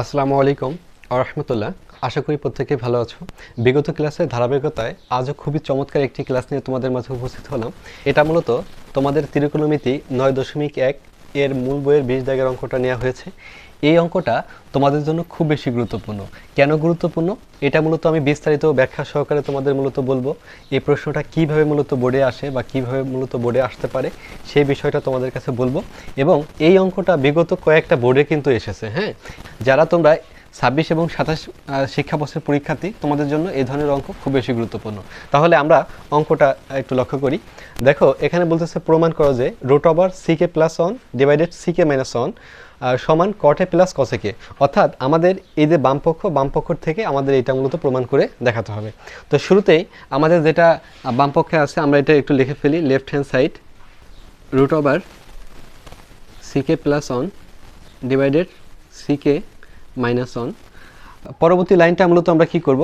আসসালামু আলাইকুম রহমতুল্লাহ। আশা করি প্রত্যেকে ভালো আছো। বিগত ক্লাসের ধারাবাহিকতায় আজও খুবই চমৎকার একটি ক্লাস নিয়ে তোমাদের মাঝে উপস্থিত হলাম। এটা মূলত তোমাদের ত্রিকোণমিতি নয় দশমিক এক এর মূল বইয়ের বিশ দাগের অঙ্কটা নেওয়া হয়েছে। এই অঙ্কটা তোমাদের জন্য খুব বেশি গুরুত্বপূর্ণ। কেন গুরুত্বপূর্ণ? এটা মূলত আমি বিস্তারিত ব্যাখ্যা সহকারে তোমাদের মূলত বলব। এই প্রশ্নটা কীভাবে মূলত বোর্ডে আসে বা কীভাবে মূলত বোর্ডে আসতে পারে সেই বিষয়টা তোমাদের কাছে বলব। এবং এই অঙ্কটা বিগত কয়েকটা বোর্ডে কিন্তু এসেছে হ্যাঁ? যারা তোমরা ছাব্বিশ এবং সাতাশ শিক্ষাবর্ষের পরীক্ষার্থী, তোমাদের জন্য এই ধরনের অঙ্ক খুব বেশি গুরুত্বপূর্ণ। তাহলে আমরা অঙ্কটা একটু লক্ষ্য করি। দেখো, এখানে বলতেছে প্রমাণ করো যে root over sec A plus one divided sec A minus one সমান কটে প্লাস কসেকে অর্থাৎ আমাদের এই যে বামপক্ষ বামপক্ষ থেকে আমাদের এটা মূলত প্রমাণ করে দেখাতে হবে। তো শুরুতেই আমাদের যেটা বামপক্ষে আছে, আমরা এটা একটু লিখে ফেলি। Left hand side root over sec A plus one divided sec A minus one পরবর্তী লাইনটা মূলত আমরা কি করব?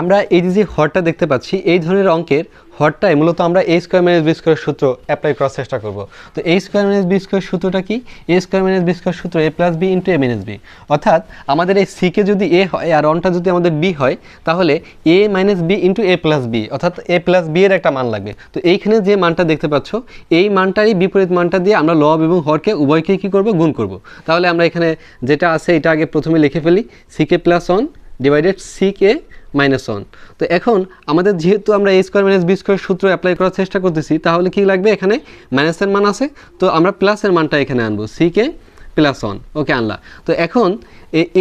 আমরা এই যে হরটা দেখতে পাচ্ছি, এই ধরনের অঙ্কের হরটায় মূলত আমরা A square minus B square সূত্র অ্যাপ্লাই করার চেষ্টা করব। তো A square minus B square সূত্রটা কি? A square minus B square সূত্র A plus B into A minus B অর্থাৎ আমাদের এই সিকে যদি এ হয়, আর অনটা যদি আমাদের বি হয়, তাহলে A minus B into A plus B অর্থাৎ এ প্লাস বি এর একটা মান লাগবে। তো এইখানে যে মানটা দেখতে পাচ্ছ, এই মানটারই বিপরীত মানটা দিয়ে আমরা লব এবং হরকে উভয়কে কী করব? গুণ করব। তাহলে আমরা এখানে যেটা আছে, এটা আগে প্রথমে লিখে ফেলি sec A plus one divided sec A minus one তো এখন আমাদের যেহেতু আমরা A square minus B square সূত্র অ্যাপ্লাই করার চেষ্টা করতেছি, তাহলে কি লাগবে? এখানে মাইনাসের মান আছে। তো আমরা প্লাসের মানটা এখানে আনব। সিকে প্লাস ওয়ান ওকে আনলা। তো এখন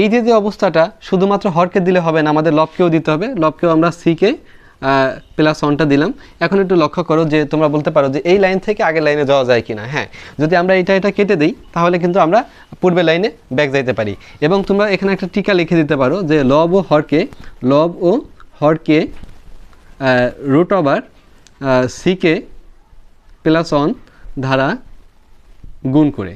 এই যে যে অবস্থাটা, শুধুমাত্র হরকে দিলে হবে না, আমাদের লবকেও দিতে হবে। লবকেও আমরা সিকে প্লাস ওয়ানটা দিলাম। এখন একটু লক্ষ্য করো যে তোমরা বলতে পারো যে এই লাইন থেকে আগের লাইনে যাওয়া যায় কিনা। হ্যাঁ যদি আমরা এটা এটা কেটে দিই, তাহলে কিন্তু আমরা পূর্বের লাইনে ব্যাক যাইতে পারি। এবং তোমরা এখানে একটা টিকা লিখে দিতে পারো যে লব ও হরকে লব ও হরকে root over sec A plus one ধারা গুণ করে।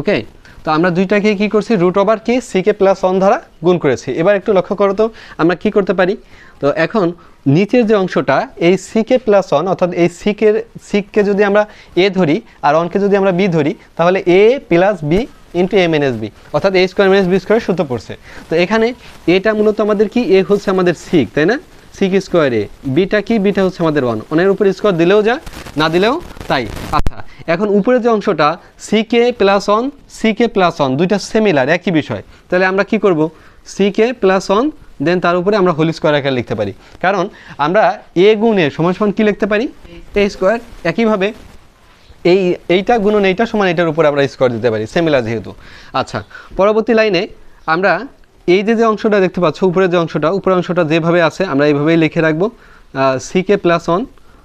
ওকে তো আমরা দুইটাকে কি করছি? রুট ওভার কি সিকে প্লাস ওয়ান দ্বারা গুণ করেছি। এবার একটু লক্ষ্য করো তো, আমরা কি করতে পারি? তো এখন নিচের যে অংশটা, এই সিকে প্লাস ওয়ান অর্থাৎ এই সিকের সিককে যদি আমরা এ ধরি আর ওয়ানকে যদি আমরা বি ধরি, তাহলে A plus B into M N S B অর্থাৎ A square minus B square সূত্র পড়ছে। তো এখানে এটা মূলত আমাদের কি? এ হচ্ছে আমাদের সিক তাই না? সিক স্কোয়ারে বিটা কি? বিটা হচ্ছে আমাদের ওয়ান ওয়ানের উপর স্কোয়ার দিলেও যা না দিলেও তাই। এখন উপরে যে অংশটা sec A plus one sec A plus one দুইটা সেমিলার একই বিষয়। তাহলে আমরা কি করব? সিকে প্লাস ওয়ান দেন তার উপরে আমরা হোল স্কোয়ার আকারে লিখতে পারি। কারণ আমরা এ গুণে সমান সমান কী লিখতে পারি? এ স্কোয়ার একইভাবে এই, এইটা গুণন এইটা সমান এটার উপরে আমরা স্কোয়ার দিতে পারি সেমিলার যেহেতু। আচ্ছা পরবর্তী লাইনে আমরা এই যে যে অংশটা দেখতে পাচ্ছ, উপরের যে অংশটা, উপরের অংশটা যেভাবে আছে, আমরা এইভাবেই লিখে রাখব। Sec A plus one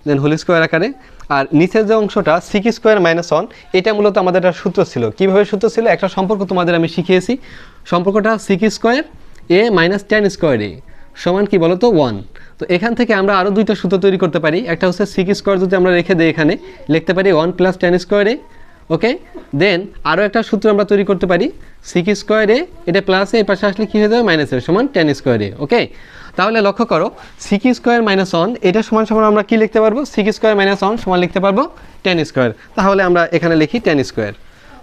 then whole square আকারে। আর নিচের যে অংশটা সিক স্কোয়ার মাইনাস ওয়ান এটা মূলত আমাদের একটা সূত্র ছিল। কীভাবে সূত্র ছিল? একটা সম্পর্ক তোমাদের আমি শিখিয়েছি। সম্পর্কটা sec square A minus tan square A সমান কি বলতো? ওয়ান তো এখান থেকে আমরা আরও দুইটা সূত্র তৈরি করতে পারি। একটা হচ্ছে সিক স্কোয়ার যদি আমরা রেখে দিই এখানে, লিখতে পারি ওয়ান প্লাস টেন স্কোয়ারে ওকে দেন আরও একটা সূত্র আমরা তৈরি করতে পারি। সিক স্কোয়ারে এটা প্লাসে এই পাশে আসলে কী হয়ে যাবে? মাইনাসের সমান টেন স্কোয়ারে ওকে তাহলে লক্ষ্য করো সিকি স্কোয়ার মাইনাস ওয়ান এটা সমান সমান আমরা কি লিখতে পারব? সিকি স্কোয়ার মাইনাস ওয়ান সমান লিখতে পারব টেন স্কোয়ার তাহলে আমরা এখানে লিখি টেন স্কোয়ার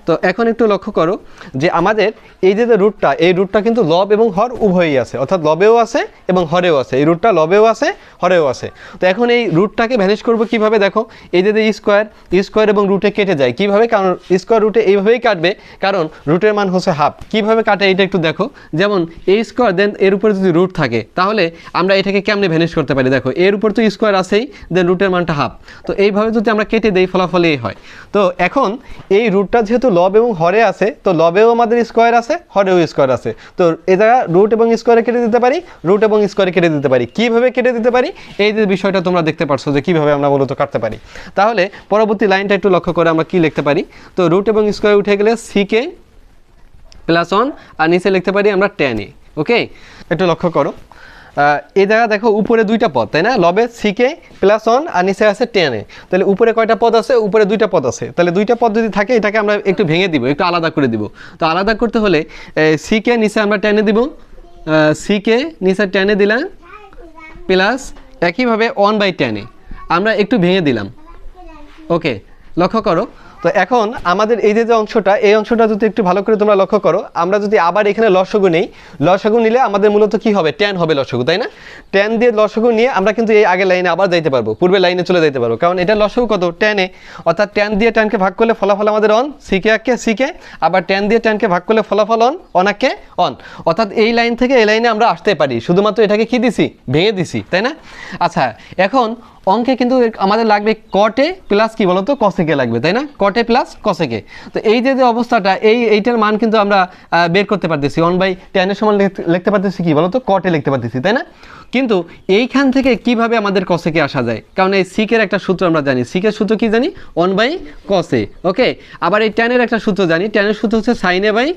তো এখন একটু লক্ষ্য করো যে আমাদের এই যে রুটটা, এই রুটটা কিন্তু লব এবং হর উভয়ই আছে। অর্থাৎ লবেও আছে এবং হরেও আছে। এই রুটটা লবেও আছে, হরেও আছে। তো এখন এই রুটটাকে ভ্যানিশ করব কীভাবে? দেখো, এই যে স্কোয়ার স্কোয়ার এবং রুটে কেটে যায়। কীভাবে? কারণ স্কোয়ার রুটে এইভাবেই কাটবে। কারণ রুটের মান হচ্ছে হাফ কীভাবে কাটে এটা একটু দেখো। যেমন এই স্কোয়ার দেন এর উপরে যদি রুট থাকে, তাহলে আমরা এটাকে কেমনে ভ্যানিশ করতে পারি? দেখো, এর উপর তো স্কোয়ার আছেই দেন রুটের মানটা হাফ তো এইভাবে যদি আমরা কেটে দেই, ফলাফলেই হয়। তো এখন এই রুটটা যেহেতু লব এবং হরে আছে, তো লবেও আমাদের স্কোয়ার আছে, হরেও স্কোয়ার আছে। তো এ রুট এবং স্কোয়ারে কেটে দিতে পারি রুট এবং স্কোয়ারে কেটে দিতে পারি। কীভাবে কেটে দিতে পারি? এই যে বিষয়টা তোমরা দেখতে পারছ যে কীভাবে আমরা মূলত কাটতে পারি। তাহলে পরবর্তী লাইনটা একটু লক্ষ্য করে আমরা কি লিখতে পারি? তো রুট এবং স্কোয়ার উঠে গেলে সিকে প্লাস ওয়ান আর নিচে লিখতে পারি আমরা টেন এ ওকে একটু লক্ষ্য করো। এই জায়গা দেখো উপরে দুইটা পদ, তাই না? লবে সিকে প্লাস ওয়ান আর নিচে আছে টেনে তাহলে উপরে কয়টা পদ আছে? উপরে দুইটা পদ আছে। তাহলে দুইটা পদ যদি থাকে, এটাকে আমরা একটু ভেঙে দিব, একটু আলাদা করে দিব। তো আলাদা করতে হলে সিকে নিচে আমরা টেনে দিব সিকে নিচে টেনে দিলাম প্লাস একইভাবে ওয়ান বাই টেনে আমরা একটু ভেঙে দিলাম। ওকে লক্ষ্য করো। তো এখন আমাদের এই যে যে অংশটা, এই অংশটা যদি একটু ভালো করে তোমরা লক্ষ্য করো, আমরা যদি আবার এখানে লসগু নেই, লসগু নিলে আমাদের মূলত কি হবে? ট্যান হবে লসগু, তাই না? ট্যান দিয়ে লসগু নিয়ে আমরা কিন্তু এই আগের লাইনে আবার যাইতে পারব পূর্বে লাইনে চলে যেতে পারব। কারণ এটা লসগু কত? ট্যানে অর্থাৎ ট্যান দিয়ে ট্যানকে ভাগ করলে ফলাফল আমাদের অন সিকে আঁকে সিকে আবার ট্যান দিয়ে ট্যানকে ভাগ করলে ফলাফল অন অনাকে অন অর্থাৎ এই লাইন থেকে এই লাইনে আমরা আসতে পারি। শুধুমাত্র এটাকে কি দিছি? ভেঙে দিছি, তাই না? আচ্ছা এখন অঙ্কে কিন্তু আমাদের লাগবে কটে প্লাস কি বলতো? কসেকে লাগবে, তাই না? কটে প্লাস কসেকে তো এই যে যে অবস্থাটা, এই, এইটার মান কিন্তু আমরা বের করতে পারতেছি। ওয়ান বাই টেনের সমান লিখতে- পারতেছি কি বলতো? কটে লিখতে পারতেছি, তাই না? কিন্তু এইখান থেকে কীভাবে আমাদের কসেকে আসা যায়? কারণ এই সিকের একটা সূত্র আমরা জানি। সিকের সূত্র কি জানি? ওয়ান বাই কসে ওকে আবার এই ট্যানের একটা সূত্র জানি। ট্যানের সূত্র হচ্ছে সাইনে বাই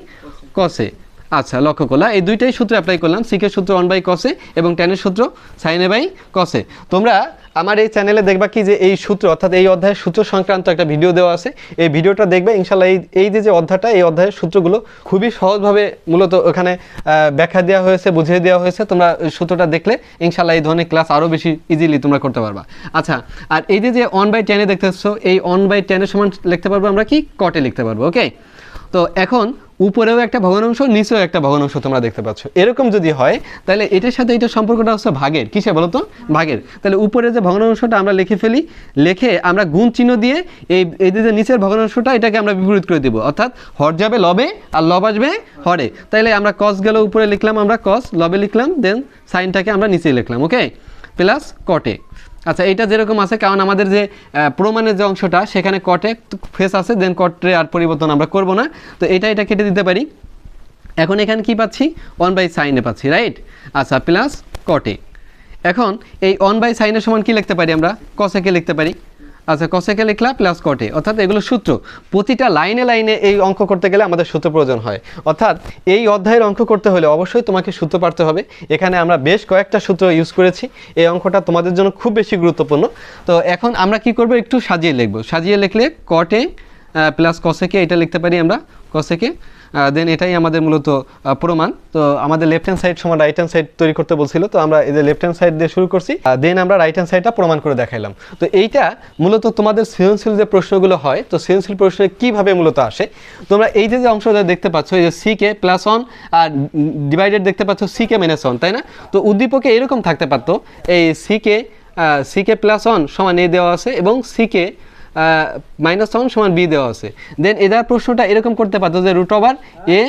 কসে আচ্ছা লক্ষ্য করলাম। এই দুইটাই সূত্র অ্যাপ্লাই করলাম। সিকের সূত্র ওয়ান বাই কসে এবং ট্যানের সূত্র সাইনে বাই কসে তোমরা আমার এই চ্যানেলে দেখবা কি যে এই সূত্র, অর্থাৎ এই অধ্যায়ের সূত্র সংক্রান্ত একটা ভিডিও দেওয়া আছে। এই ভিডিওটা দেখবে ইনশাল্লাহ এই এই যে যে অধ্যায়টা, এই অধ্যায়ের সূত্রগুলো খুবই সহজভাবে মূলত ওখানে ব্যাখ্যা দেওয়া হয়েছে, বুঝিয়ে দেওয়া হয়েছে। তোমরা সূত্রটা দেখলে ইনশাল্লাহ এই ধরনের ক্লাস আরও বেশি ইজিলি তোমরা করতে পারবা। আচ্ছা আর এই যে যে অন বাই টেনে দেখতে পাচ্ছ, এই অন বাই টেনের সমান লিখতে পারব আমরা কি? কটে লিখতে পারব ওকে তো এখন উপরেও একটা ভগ্নাংশ, নিচেও একটা ভগ্নাংশ তোমরা দেখতে পাচ্ছ। এরকম যদি হয়, তাহলে এটার সাথে এটার সম্পর্কটা হচ্ছে ভাগের। কিসে বলো তো? ভাগের। তাহলে উপরে যে ভগ্নাংশটা আমরা লিখে ফেলি, লিখে আমরা গুণ চিহ্ন দিয়ে এই এই যে নিচের ভগ্নাংশটা, এটাকে আমরা বিপরীত করে দিব। অর্থাৎ হর যাবে লবে, আর লব আসবে হরে। তাইলে আমরা কস গেল উপরে লিখলাম আমরা কস লবে লিখলাম দেন সাইনটাকে আমরা নিচে লিখলাম ওকে প্লাস কটে আচ্ছা এটা যেরকম আছে, কারণ আমাদের যে প্রমাণের যে অংশটা, সেখানে কটে ফেস আছে দেন কটে আর পরিবর্তন আমরা করব না। তো এটা এটা কেটে দিতে পারি। এখন এখানে কি পাচ্ছি? ওয়ান বাই সাইনে পাচ্ছি রাইট আচ্ছা প্লাস কটে এখন এই ওয়ান বাই সাইনের সমান কি লিখতে পারি আমরা? কসেকে লিখতে পারি? আচ্ছা কসেকে লিখলা প্লাস কটে অর্থাৎ এগুলো সূত্র। প্রতিটা লাইনে লাইনে এই অঙ্ক করতে গেলে আমাদের সূত্র প্রয়োজন হয়। অর্থাৎ এই অধ্যায়ের অঙ্ক করতে হলে অবশ্যই তোমাকে সূত্র পারতে হবে। এখানে আমরা বেশ কয়েকটা সূত্র ইউজ করেছি। এই অঙ্কটা তোমাদের জন্য খুব বেশি গুরুত্বপূর্ণ। তো এখন আমরা কি করব একটু সাজিয়ে লিখব। সাজিয়ে লিখলে কটে প্লাস কসেকে এটা লিখতে পারি আমরা। কসেকে দেন এটাই আমাদের মূলত প্রমাণ। তো আমাদের লেফট হ্যান্ড সাইড সমান রাইট হ্যান্ড সাইড তৈরি করতে বলছিল, তো আমরা এই যে লেফট হ্যান্ড সাইড দিয়ে শুরু করছি দেন আমরা রাইট হ্যান্ড সাইডটা প্রমাণ করে দেখাইলাম। তো এইটা মূলত তোমাদের সৃজনশীল যে প্রশ্নগুলো হয়, তো সৃজনশীল প্রশ্নে কীভাবে মূলত আসে? তোমরা এই যে যে অংশটা দেখতে পাচ্ছ, এই যে সি কে প্লাস ওয়ান আর ডিভাইডেড দেখতে পাচ্ছ সি কে মাইনাস ওয়ান তাই না? তো উদ্দীপকে এরকম থাকতে পারতো, এই sec A sec A plus one সমান এ দেওয়া আছে এবং সি কে মাইনাস ওয়ান সমান বি দেওয়া আছে। দেন এদের প্রশ্নটা এরকম করতে পারতো যে রুট ওভার এ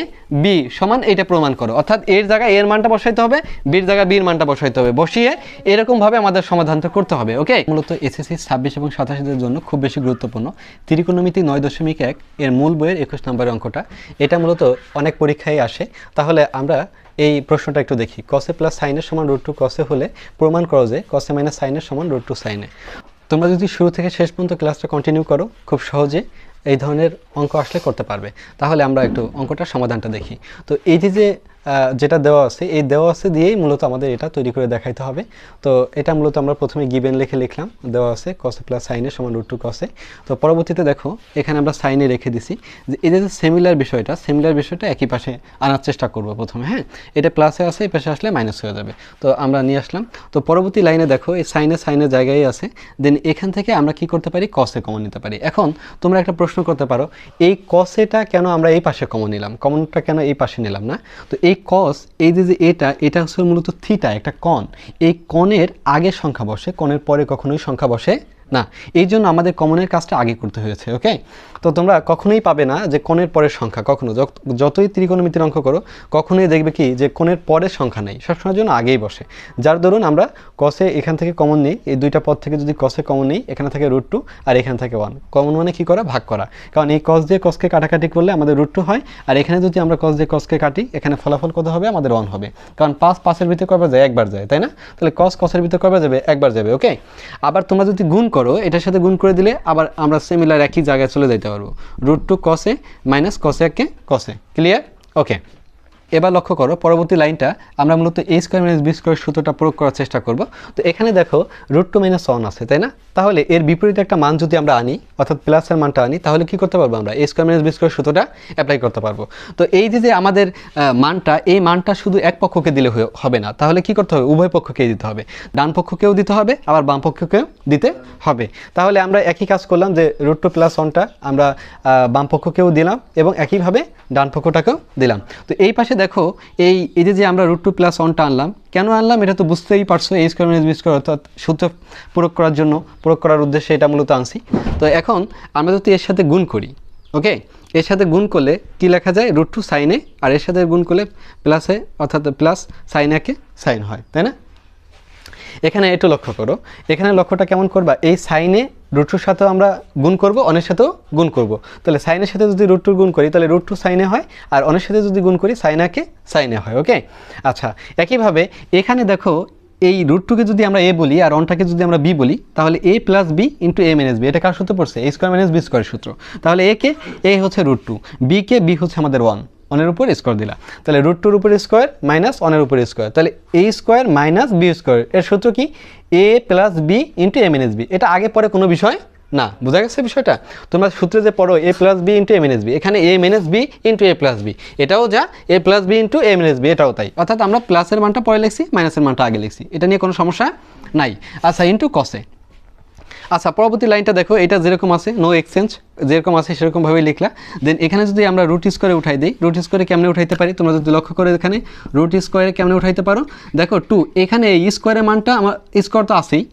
বি সমান এটা প্রমাণ করো। অর্থাৎ এর জায়গায় এর মানটা বসাইতে হবে বির জায়গায় বির মানটা বসাইতে হবে। বসিয়ে এরকমভাবে আমাদের সমাধানটা করতে হবে ওকে মূলত এসএসসি ছাব্বিশ এবং সাতাশিদের জন্য খুব বেশি গুরুত্বপূর্ণ। ত্রিকোণমিতি নয় দশমিক এক এর মূল বইয়ের একুশ নম্বরের অঙ্কটা। এটা মূলত অনেক পরীক্ষায় আসে। তাহলে আমরা এই প্রশ্নটা একটু দেখি। কসে প্লাস সাইনের সমান রুট টু কসে হলে প্রমাণ করো যে কসে মাইনাস সাইনের সমান রুট টু সাইনে তোমরা যদি শুরু থেকে শেষ পর্যন্ত ক্লাসটা কন্টিনিউ করো, খুব সহজে এই ধরনের অঙ্ক আসলে করতে পারবে। তাহলে আমরা একটু অঙ্কটার সমাধানটা দেখি। তো এই যে যেটা দেওয়া আছে, এই দেওয়া আছে দিয়েই মূলত আমাদের এটা তৈরি করে দেখাইতে হবে। তো এটা মূলত আমরা প্রথমে গিবেন লিখে লিখলাম। দেওয়া আছে কসে প্লাস সাইনের সমান রুট টু কসে তো পরবর্তীতে দেখো, এখানে আমরা সাইনে রেখে দিছি। যে এই যে সেমিলার বিষয়টা সেমিলার বিষয়টা একই পাশে আনার চেষ্টা করব প্রথমে হ্যাঁ? এটা প্লাসে আছে, এই পাশে আসলে মাইনাস হয়ে যাবে। তো আমরা নিয়ে আসলাম। তো পরবর্তী লাইনে দেখো, এই সাইনে সাইনের জায়গায় আছে। দেন এখান থেকে আমরা কি করতে পারি? কসে কমন নিতে পারি। এখন তোমরা একটা প্রশ্ন করতে পারো, এই কসেটা কেন আমরা এই পাশে কমন নিলাম? কমনটা কেন এই পাশে নিলাম না? তো এই কস এই যে যে এটা এটা হচ্ছে মূলত থিটা একটা কণ এই কনের আগে সংখ্যা বসে কনের পরে কখনোই সংখ্যা বসে না, এই জন্য আমাদের কমনের কাজটা আগে করতে হয়েছে ওকে তো তোমরা কখনোই পাবে না যে কোণের পরের সংখ্যা, কখনো। যত- যতই ত্রিকোণমিতির অঙ্ক করো, কখনোই দেখবে কি যে কোণের পরের সংখ্যা নেই, সবসময়ের জন্য আগেই বসে। যার দরুন আমরা কসে এখান থেকে কমন নেই, এই দুইটা পদ থেকে যদি কসে কমন নেই, এখানে থাকে রুট টু আর এখানে থাকে ওয়ান কমন মানে কি করা? ভাগ করা। কারণ এই কস দিয়ে কসকে কাটাকাটি করলে আমাদের রুট টু হয়, আর এখানে যদি আমরা কস দিয়ে কসকে কাটি, এখানে ফলাফল কত হবে? আমাদের ওয়ান হবে। কারণ পাঁচ পাঁচের ভিতরে কবার যায়? একবার যায়, তাই না? তাহলে কস কসের ভিতরে কবার যাবে? একবার যাবে ওকে আবার তোমরা যদি গুণ করো, এটার সাথে গুণ করে দিলে আবার আমরা সিমিলার একই জায়গায় চলে যেতে পারব। রুট টু কসে মাইনাস কসে একে কসে ক্লিয়ার ওকে এবার লক্ষ্য করো, পরবর্তী লাইনটা আমরা মূলত A square minus B square সূত্রটা প্রয়োগ করার চেষ্টা করব। তো এখানে দেখো রুট টু মাইনাস ওয়ান আছে, তাই না? তাহলে এর বিপরীতে একটা মান যদি আমরা আনি, অর্থাৎ প্লাসের মানটা আনি, তাহলে কি করতে পারব আমরা? A square minus B square সূত্রটা অ্যাপ্লাই করতে পারব। তো এই যে যে আমাদের মানটা, এই মানটা শুধু এক পক্ষকে দিলে হবে না। তাহলে কি করতে হবে? উভয় পক্ষকেই দিতে হবে। ডান পক্ষকেও দিতে হবে, আবার বাম পক্ষকেও দিতে হবে। তাহলে আমরা একই কাজ করলাম যে রুট টু প্লাস ওয়ানটা আমরা বাম পক্ষকেও দিলাম এবং একইভাবে ডান পক্ষটাকেও দিলাম। তো এই পাশে দেখো, এই এই যে আমরা রুট টু প্লাস ওয়ানটা আনলাম, কেন আনলাম? এটা তো বুঝতেই পারছ এই স্কোয়ার মাইনাস বি স্কোয়ার অর্থাৎ সূত্র প্রয়োগ করার জন্য। প্রয়োগ করার উদ্দেশ্যে এটা মূলত আনছি। তো এখন আমরা যদি এর সাথে গুণ করি, ওকে? এর সাথে গুণ করলে কি লেখা যায়? রুট টু সাইনে আর এর সাথে গুণ করলে প্লাসে অর্থাৎ প্লাস সাইন সাইনাকে সাইন হয়, তাই না? এখানে একটু লক্ষ্য করো। এখানে লক্ষ্যটা কেমন করবা? এই সাইনে রুট টুর সাথেও আমরা গুণ করব, অনের সাথেও গুণ করব। তাহলে সাইনের সাথে যদি রুট টুর গুণ করি, তাহলে রুট টু সাইনে হয়, আর অনের সাথে যদি গুণ করি সাইনাকে সাইনে হয়, ওকে? আচ্ছা একইভাবে এখানে দেখো এই রুট টুকে যদি আমরা এ বলি আর অনটাকে যদি আমরা বি বলি, তাহলে A plus B into A minus B এটা কার সূত্র পড়ছে? A square minus B square সূত্র। তাহলে এ কে এ হচ্ছে রুট টু বি কে বি হচ্ছে আমাদের ওয়ান অনের উপর স্কোয়ার দিলা তাহলে রুট টুর উপর স্কোয়ার মাইনাস অনের উপর স্কোয়ার তাহলে A square minus B square এর সূত্র কি? A plus B into A minus B এটা আগে পরে কোনো বিষয় না, বোঝা গেছে বিষয়টা? তোমরা সূত্রে যে পড়ো A plus B into A minus B এখানে A minus B into A plus B এটাও যা A plus B into A minus B এটাও তাই। অর্থাৎ আমরা প্লাসের মানটা পরে লিখছি মাইনাসের মানটা আগে লিখছি, এটা নিয়ে কোনো সমস্যা নাই। আচ্ছা ইন্টু কসে আচ্ছা পরবর্তী লাইনটা দেখো, এটা যেরকম আছে নো এক্সচেঞ্জ যেরকম আছে সেরকমভাবেই লিখলা। দেন এখানে যদি আমরা রুট স্কোয়ারে উঠাই দিই রুট স্কোয়ারে কেমনে উঠাইতে পারি? তোমরা যদি লক্ষ্য করে এখানে রুট স্কোয়ারে কেমনে উঠাইতে পারো? দেখো টু এখানে এই স্কোয়ারের মানটা, আমার স্কোয়ার তো আছেই।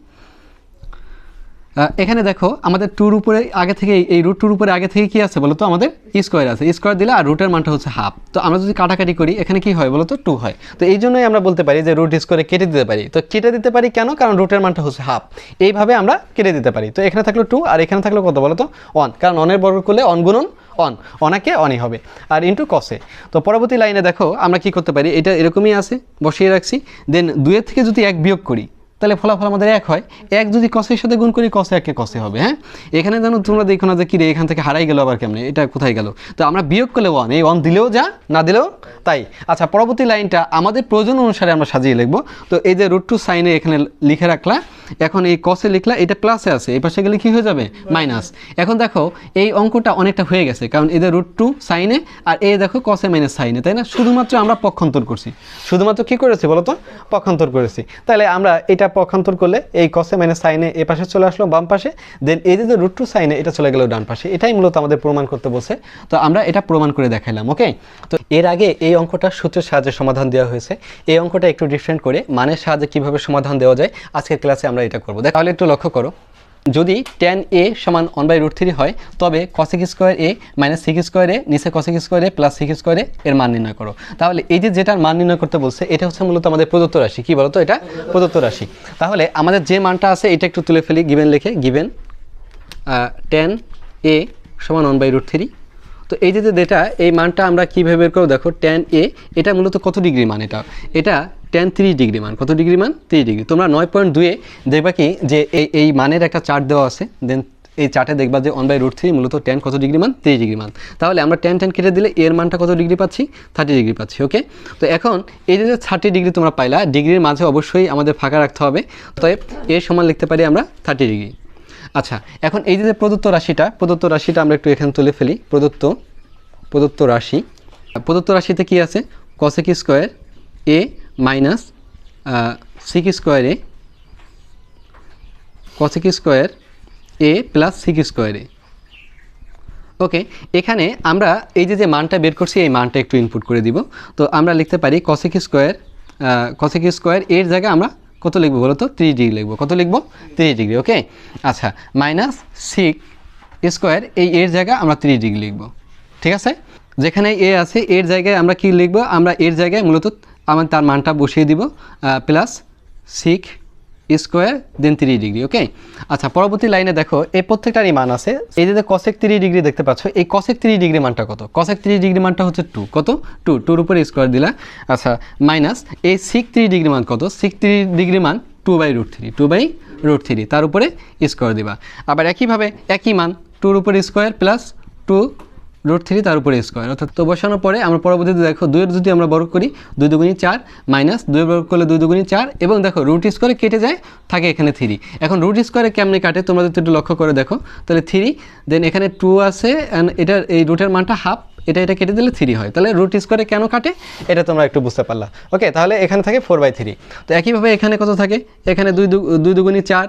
এখানে দেখো, আমাদের টুর উপরে আগে থেকে এই রুট টুর উপরে আগে থেকে কি আছে বলো তো আমাদের স্কোয়ার আছে। স্কোয়ার দিলে আর রুটের মানটা হচ্ছে হাফ তো আমরা যদি কাটাকাটি করি, এখানে কি হয় বলো তো টু হয়। তো এই জন্যই আমরা বলতে পারি যে রুট স্কোয়ারে কেটে দিতে পারি। তো কেটে দিতে পারি কেন? কারণ রুটের মানটা হচ্ছে হাফ এইভাবে আমরা কেটে দিতে পারি। তো এখানে থাকল টু আর এখানে থাকল কত বলো তো ওয়ান কারণ অনের বর্গ করলে অন গুণন অন অনাকে অনই হবে। আর ইন্টু কসে তো পরবর্তী লাইনে দেখো, আমরা কি করতে পারি? এটা এরকমই আছে, বসিয়ে রাখছি। দেন দুয়ের থেকে যদি এক বিয়োগ করি তাহলে ফলাফল আমাদের এক হয়। এক যদি কসের সাথে গুণ করি কসে একে কসে হবে হ্যাঁ? এখানে যেন তোমরা দেখো না যে কি রে, এখান থেকে হারাই গেল আবার কেমনে? এটা কোথায় গেল? তো আমরা বিয়োগ করলে ওয়ান এই ওয়ান দিলেও যা, না দিলেও তাই। আচ্ছা পরবর্তী লাইনটা আমাদের প্রয়োজন অনুসারে আমরা সাজিয়ে লিখব। তো এই যে রুট টু সাইনে এখানে লিখে রাখলা, এখন এই কসে লিখলা, এটা প্লাসে আছে, এই পাশে গেলে কি হয়ে যাবে? মাইনাস এখন দেখো, এই অঙ্কটা অনেকটা হয়ে গেছে, কারণ এদের রুট টু সাইনে আর এই দেখো কসে মাইনাস সাইনে তাই না? শুধুমাত্র আমরা পক্ষান্তর করছি। শুধুমাত্র কি করেছি বলো তো পক্ষান্তর করেছি। তাহলে আমরা এটা পক্ষান্তর করলে এই কসে মাইনাস সাইনে এ পাশে চলে আসলো, বাম পাশে। দেন এই যে রুট টু সাইনে এটা চলে গেল ডান পাশে। এটাই মূলত আমাদের প্রমাণ করতে বলছে। তো আমরা এটা প্রমাণ করে দেখাইলাম ওকে তো এর আগে এই অঙ্কটা সূত্রের সাহায্যে সমাধান দেওয়া হয়েছে। এই অঙ্কটা একটু ডিফারেন্ট করে, মানের সাহায্যে কীভাবে সমাধান দেওয়া যায়, আজকের ক্লাসে আমরা এটা করব। তাহলে একটু লক্ষ্য করো। যদি টেন এ সমান ওয়ান বাই রুট থ্রি হয়, তবে cosec square A minus sec square A নিচে cosec square plus sec square এর মান নির্ণয় করো। তাহলে এই যে যেটার মান নির্ণয় করতে বলছে, এটা হচ্ছে মূলত আমাদের প্রদত্ত রাশি। কি বলতো? এটা প্রদত্ত রাশি। তাহলে আমাদের যে মানটা আছে, এটা একটু তুলে ফেলি গিভেন লিখে গিভেন টেন এ সমান ওয়ান বাই রুট থ্রি তো এই যে যে ডেটা এই মানটা আমরা কীভাবে বের করব? দেখো টেন এ এটা মূলত কত ডিগ্রি মান এটা? এটা টেন ত্রিশ ডিগ্রি মান। কত ডিগ্রি মান? ত্রিশ ডিগ্রি তোমরা নয় পয়েন্ট দুয়ে দেখবা কি যে এই এই মানের একটা চার্ট দেওয়া আছে। দেন এই চার্টে দেখবা যে ওয়ান বাই রুট থ্রি মূলত টেন কত ডিগ্রি মান? ত্রিশ ডিগ্রি মান। তাহলে আমরা টেন টেন কেটে দিলে এর মানটা কত ডিগ্রি পাচ্ছি? থার্টি ডিগ্রি পাচ্ছি ওকে তো এখন এই যে থার্টি ডিগ্রি তোমরা পাইলা ডিগ্রির মাঝে অবশ্যই আমাদের ফাঁকা রাখতে হবে। তবে এর সমান লিখতে পারি আমরা থার্টি ডিগ্রি আচ্ছা এখন এই যে প্রদত্ত রাশিটা প্রদত্ত রাশিটা আমরা একটু এখানে তুলে ফেলি। প্রদত্ত প্রদত্ত রাশি। প্রদত্ত রাশিতে কি আছে? Cosec square A minus sec square cosec square A plus sec square okay এখানে আমরা এই যে যে মানটা বের করছি, এই মানটা একটু ইনপুট করে দিব। তো আমরা লিখতে পারি কসেক স্কোয়ার কসেক স্কোয়ার এর জায়গায় আমরা কত লিখব বলো তো? ত্রিশ ডিগ্রি লিখব। কত লিখব? ত্রিশ ডিগ্রি ওকে আচ্ছা মাইনাস সিক স্কোয়ার এই এর জায়গায় আমরা ত্রিশ ডিগ্রি লিখব। ঠিক আছে? যেখানে এ আছে, এর জায়গায় আমরা কি লিখব? আমরা এর জায়গায় মূলত আমার তার মানটা বসিয়ে দিব plus sec square then three degree okay আচ্ছা পরবর্তী লাইনে দেখো এই প্রত্যেকটারই মান আছে। এই যে কসেক থ্রি ডিগ্রি দেখতে পাচ্ছ, এই কসেক থ্রি ডিগ্রি মানটা কত? কসেক থ্রি ডিগ্রি মানটা হচ্ছে টু কত? টু টুর উপরে স্কোয়ার দিলা আচ্ছা মাইনাস এই সিক থ্রি ডিগ্রি মান কত? সিক থ্রি ডিগ্রি মান two by root three two by root three তার উপরে স্কোয়ার দিবা। আবার একইভাবে একই মান টুর উপরে square plus two root three তার উপরে স্কোয়ার অর্থাৎ তো বসানোর পরে আমরা পরবর্তীতে দেখো দুইয়ের যদি আমরা বর্গ করি, দুই দুগুণী চার মাইনাস দুই বর্গ করলে দুই দুগুণী চার, এবং দেখো রুট স্কোয়ারে কেটে যায়, থাকে এখানে থ্রি এখন রুট স্কোয়ারে কেমনে কাটে, তোমরা যদি একটু লক্ষ্য করে দেখো, তাহলে থ্রি দেন এখানে টু আছে অ্যান্ড এটার এই রুটের মানটা হাফ এটা এটা কেটে দিলে থ্রি হয়। তাহলে রুট স্কোয়ারে কেন কাটে, এটা তোমরা একটু বুঝতে পারলা। ওকে তাহলে এখানে থাকে ফোর বাই থ্রি তো একইভাবে এখানে কত থাকে? এখানে দুই দুই দুগুণী চার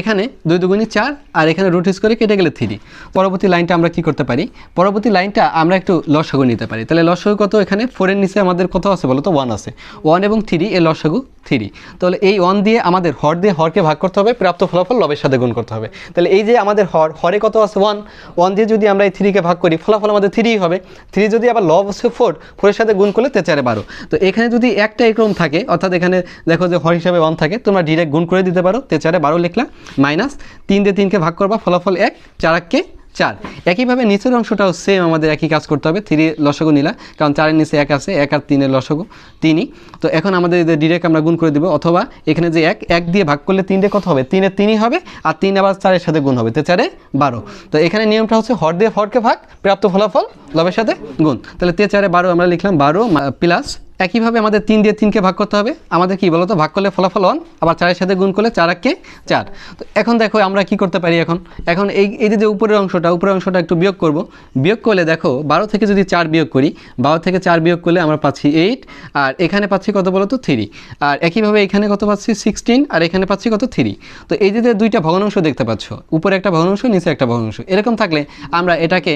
এখানে দুই দুগুণি চার আর এখানে রুট স্কোয়ারে কেটে গেলে থ্রি পরবর্তী লাইনটা আমরা কি করতে পারি? পরবর্তী লাইনটা আমরা একটু লসাগু নিতে পারি। তাহলে লসাগু কত এখানে? ফোরের নিচে আমাদের কত আছে বলো তো ওয়ান আছে। ওয়ান এবং থ্রি এর লসাগু থ্রি। তাহলে এই ওয়ান দিয়ে আমাদের হর দিয়ে হরকে ভাগ করতে হবে, প্রাপ্ত ফলাফল লবের সাথে গুণ করতে হবে। তাহলে এই যে আমাদের হর, হরে কত আছে? ওয়ান ওয়ান দিয়ে যদি আমরা এই থ্রিকে ভাগ করি, ফলাফল আমাদের থ্রি হবে। থ্রি যদি আবার লব আছে ফোর ফোরের সাথে গুণ করলে তেচারে বারো। তো এখানে যদি একটা এক্রম থাকে, অর্থাৎ এখানে দেখো যে হর হিসাবে ওয়ান থাকে, তোমরা ডিরেক্ট গুণ করে দিতে পারো তেচারে বারো লিখলা মাইনাস তিন দিয়ে তিনকে ভাগ করবা, ফলাফল এক, চার এককে চার। একইভাবে নিচের অংশটাও সেম আমাদের একই কাজ করতে হবে থ্রি লসগু নিলা, কারণ চারের নিচে এক আছে, এক আর তিনের লসগু, তিনই। তো এখন আমাদের ডিরেক্ট আমরা গুণ করে দিব, অথবা এখানে যে এক এক দিয়ে ভাগ করলে তিনটে কত হবে? তিনের তিনই হবে, আর তিন আবার চারের সাথে গুণ হবে, তো চারে বারো। তো এখানে নিয়মটা হচ্ছে হর দিয়ে হরকে ভাগ, প্রাপ্ত ফলাফল, লবের সাথে গুণ। তাহলে তে চারে বারো আমরা লিখলাম, বারো প্লাস একইভাবে আমাদের তিন দিয়ে তিনকে ভাগ করতে হবে। আমাদের কি বলতো? ভাগ করলে ফলাফল ওয়ান আবার চারের সাথে গুণ করলে চার এককে চার। তো এখন দেখো আমরা কি করতে পারি এখন? এখন এই এই যে উপরের অংশটা উপরের অংশটা একটু বিয়োগ করব। বিয়োগ করলে দেখো, বারো থেকে যদি চার বিয়োগ করি, বারো থেকে চার বিয়োগ করলে আমরা পাচ্ছি এইট আর এখানে পাচ্ছি কত বলো তো থ্রি আর একইভাবে এখানে কত পাচ্ছি? সিক্সটিন আর এখানে পাচ্ছি কত? থ্রি তো এই যে দুইটা ভগ্নাংশ দেখতে পাচ্ছ, উপরে একটা ভগ্নাংশ, নিচে একটা ভগ্নাংশ, এরকম থাকলে আমরা এটাকে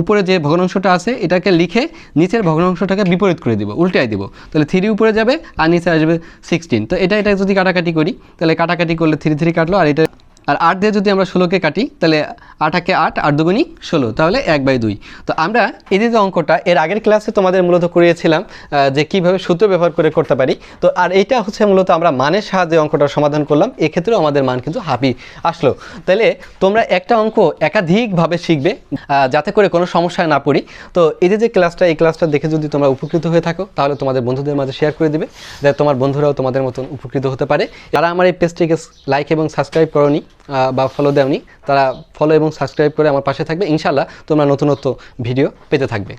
উপরে যে ভগ্নাংশটা আছে, এটাকে লিখে নিচের ভগ্নাংশটাকে বিপরীত করে দিব। উল্টাই দেবো। তাহলে থ্রি উপরে যাবে আর নিচে আসবে সিক্সটিন তো এটা এটা যদি কাটাকাটি করি, তাহলে কাটাকাটি করলে থ্রি থ্রি কাটলো আর এটা আর আট দিয়ে যদি আমরা ষোলোকে কাটি, তাহলে আটাকে আট আট দুগুণি ষোলো, তাহলে এক বাই দুই। তো আমরা এই যে অঙ্কটা, এর আগের ক্লাসে তোমাদের মূলত করিয়েছিলাম যে কীভাবে সূত্র ব্যবহার করে করতে পারি। তো আর এইটা হচ্ছে মূলত আমরা মানের সাহায্যে অঙ্কটা সমাধান করলাম, এক্ষেত্রেও আমাদের মান কিন্তু হাফি আসলো। তাহলে তোমরা একটা অঙ্ক একাধিকভাবে শিখবে যাতে করে কোনো সমস্যায় না পড়ি। তো এই যে যে ক্লাসটা, এই ক্লাসটা দেখে যদি তোমরা উপকৃত হয়ে থাকো, তাহলে তোমাদের বন্ধুদের মাঝে শেয়ার করে দিবে, যাতে তোমার বন্ধুরাও তোমাদের মতন উপকৃত হতে পারে। যারা আমার এই পেজটিকে লাইক এবং সাবস্ক্রাইব করনি বা ফলো দেওনি, তারা ফলো এবং সাবস্ক্রাইব করে আমার পাশে থাকবে। ইনশাল্লাহ তোমরা নতুনত্ব ভিডিও পেতে থাকবে।